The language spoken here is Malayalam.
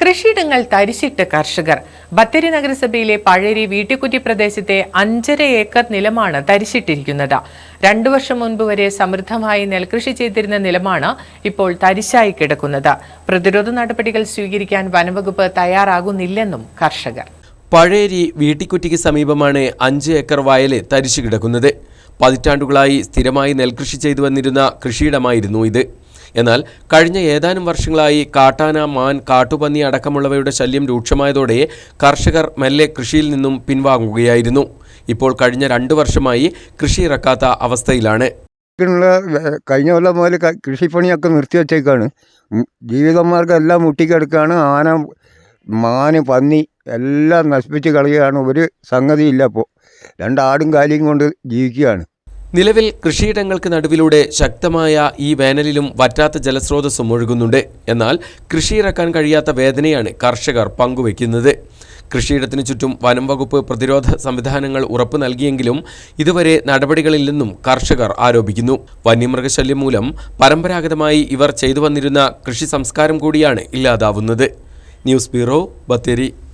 കൃഷിയിടങ്ങൾ തരിശിട്ട് കർഷകർ. ബത്തേരി നഗരസഭയിലെ പഴേരി വീട്ടിക്കുറ്റി പ്രദേശത്തെ അഞ്ചര ഏക്കർ നിലമാണ് തരിശിട്ടിരിക്കുന്നത്. രണ്ടു വർഷം മുൻപ് വരെ സമൃദ്ധമായി നെൽകൃഷി ചെയ്തിരുന്ന നിലമാണ് ഇപ്പോൾ തരിശായി കിടക്കുന്നത്. പ്രതിരോധ നടപടികൾ സ്വീകരിക്കാൻ വനവകുപ്പ് തയ്യാറാകുന്നില്ലെന്നും കർഷകർ. പഴേരി വീട്ടിക്കുറ്റിക്ക് സമീപമാണ് അഞ്ച് ഏക്കർ വയൽ തരിശു കിടക്കുന്നത്. പതിറ്റാണ്ടുകളായി സ്ഥിരമായി നെൽകൃഷി ചെയ്തു വന്നിരുന്ന കൃഷിയിടമായിരുന്നു ഇത്. എന്നാൽ കഴിഞ്ഞ ഏതാനും വർഷങ്ങളായി കാട്ടാന മാൻ കാട്ടുപന്നി അടക്കമുള്ളവയുടെ ശല്യം രൂക്ഷമായതോടെ കർഷകർ മെല്ലെ കൃഷിയിൽ നിന്നും പിൻവാങ്ങുകയായിരുന്നു. ഇപ്പോൾ കഴിഞ്ഞ രണ്ടു വർഷമായി കൃഷി ഇറക്കാത്ത അവസ്ഥയിലാണ്. കഴിഞ്ഞ കൊല്ലം മുതൽ കൃഷിപ്പണിയൊക്കെ നിർത്തിവെച്ചേക്കാണ് ഉം, ജീവിതമാർഗം എല്ലാം മുട്ടിക്കെടുക്കുകയാണ് ആന മാന് പന്നി എല്ലാം നശിപ്പിച്ച് കളയുകയാണ്. ഒരു സംഗതിയില്ല ഇപ്പോൾ രണ്ടാടും കാലിയും കൊണ്ട് ജീവിക്കുകയാണ്. നിലവിൽ കൃഷിയിടങ്ങൾക്ക് നടുവിലൂടെ ശക്തമായ ഈ വേനലിലും വറ്റാത്ത ജലസ്രോതസ്സും ഒഴുകുന്നുണ്ട്. എന്നാൽ കൃഷിയിറക്കാൻ കഴിയാത്ത വേദനയാണ് കർഷകർ പങ്കുവയ്ക്കുന്നത്. കൃഷിയിടത്തിനു ചുറ്റും വനം വകുപ്പ് പ്രതിരോധ സംവിധാനങ്ങൾ ഉറപ്പു നൽകിയെങ്കിലും ഇതുവരെ നടപടികളില്ലെന്നും കർഷകർ ആരോപിക്കുന്നു. വന്യമൃഗശല്യം മൂലം പരമ്പരാഗതമായി ഇവർ ചെയ്തു വന്നിരുന്ന കൃഷി സംസ്കാരം കൂടിയാണ് ഇല്ലാതാവുന്നത്. News bureau Bathery.